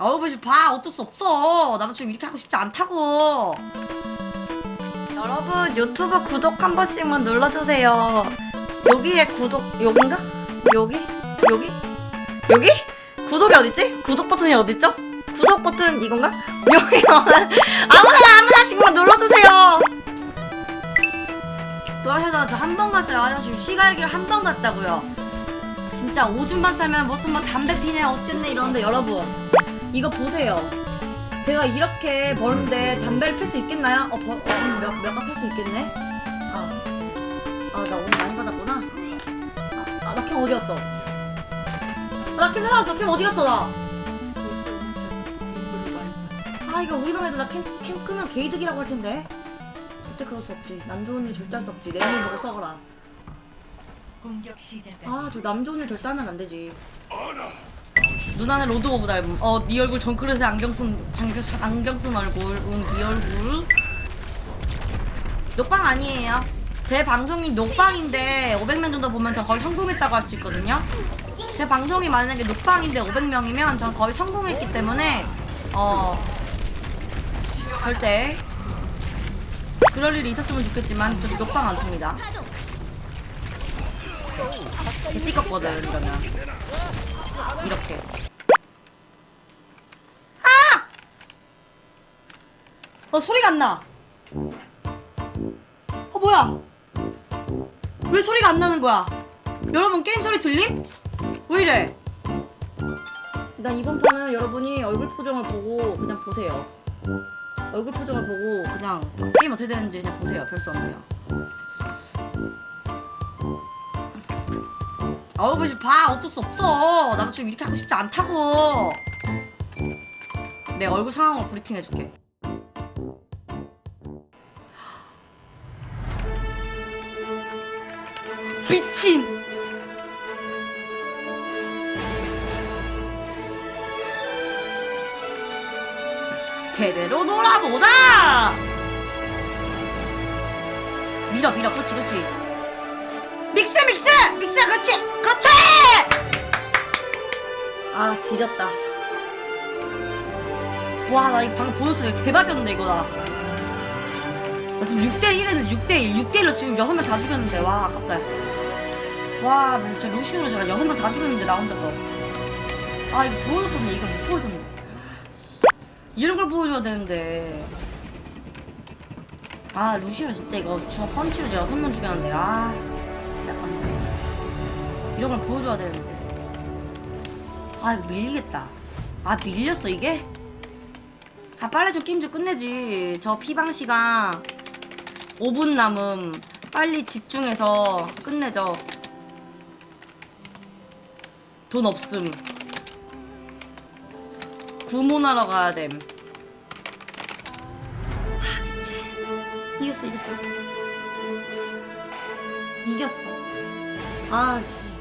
아우 뭐봐 어쩔 수 없어 나도 지금 이렇게 하고 싶지 않다고 여러분 유튜브 구독 한 번씩만 눌러주세요 여기에 구독 여긴가? 여기? 여기? 여기? 구독이 어딨지? 구독 버튼이 어딨죠? 구독 버튼 이건가? 여기 아무나 아무나 지금 눌러주세요 또 하셔다 저한 번 갔어요 화장실 시갈길 한번 갔다고요 진짜 오줌만 싸면 무슨 뭐 담배 피네 어쨌네 이러는데 여러분 이거 보세요 제가 이렇게 버는데 담배를 필 수 있겠나요? 어, 버, 어 몇, 몇갑필수 있겠네? 아, 아, 나 오늘 많이 받았구나. 아, 아, 나캠 어디 갔어? 아, 나캠 사왔어. 캠 어디 갔어, 나? 아, 이거 우리 방에도 나캠 캠 끄면 게이득이라고 할 텐데. 절대 그럴 수 없지. 남 좋은 일 절대 할 수 없지. 내 눈을 보고 썩어라. 공격 시작까지 아, 저 남 좋은 일 절대 하면 안 되지. 누나는 로드 오브 닮음. 어, 네 얼굴 정크렛에 안경 쓴 안경, 안경 쓴 얼굴. 응, 네 얼굴. 녹방 아니에요. 제 방송이 녹방인데 500명 정도 보면 전 거의 성공했다고 할 수 있거든요. 제 방송이 만약에 녹방인데 500명이면 전 거의 성공했기 때문에 어 절대 그럴 일이 있었으면 좋겠지만 저 녹방 안 씁니다. 띠껍거든 이러면 이렇게. 어 소리가 안 나. 어 뭐야? 왜 소리가 안 나는 거야? 여러분 게임 소리 들림? 왜 이래? 일단 이번 판은 여러분이 얼굴 표정을 보고 그냥 보세요. 얼굴 표정을 보고 그냥 게임 어떻게 되는지 그냥 보세요. 별 수 없네요. 아우 뭐봐 어쩔 수 없어. 나도 지금 이렇게 하고 싶지 않다고. 내 얼굴 상황을 브리핑 해줄게. 미친! 제대로 놀아보자! 밀어 밀어 그렇지 그렇지 믹스 믹스! 믹스 그렇지 그렇지! 아 지렸다 와 나 이거 방금 보였어 이거 대박이었네 이거 나. 나 지금 6대1에는 6대1 6대1로 지금 6명 다 죽였는데 와 아깝다 와, 뭐 진짜 루시우로 제가 여섯 명다 죽였는데 나 혼자서. 아 이거 보여줬었네 이거 못 보여줬네. 이런 걸 보여줘야 되는데. 아 루시우 진짜 이거 주먹 펀치로 제가 여섯 명 죽였는데 아 약간 이런 걸 보여줘야 되는데. 아 이거 밀리겠다. 아 밀렸어 이게? 아 빨리 좀 게임 좀 끝내지. 저 피방 시간 5분 남음. 빨리 집중해서 끝내죠. 돈 없음. 구몬하러 가야 됨. 아 미친. 이겼어 이겼어 이겼어. 이겼어. 아씨.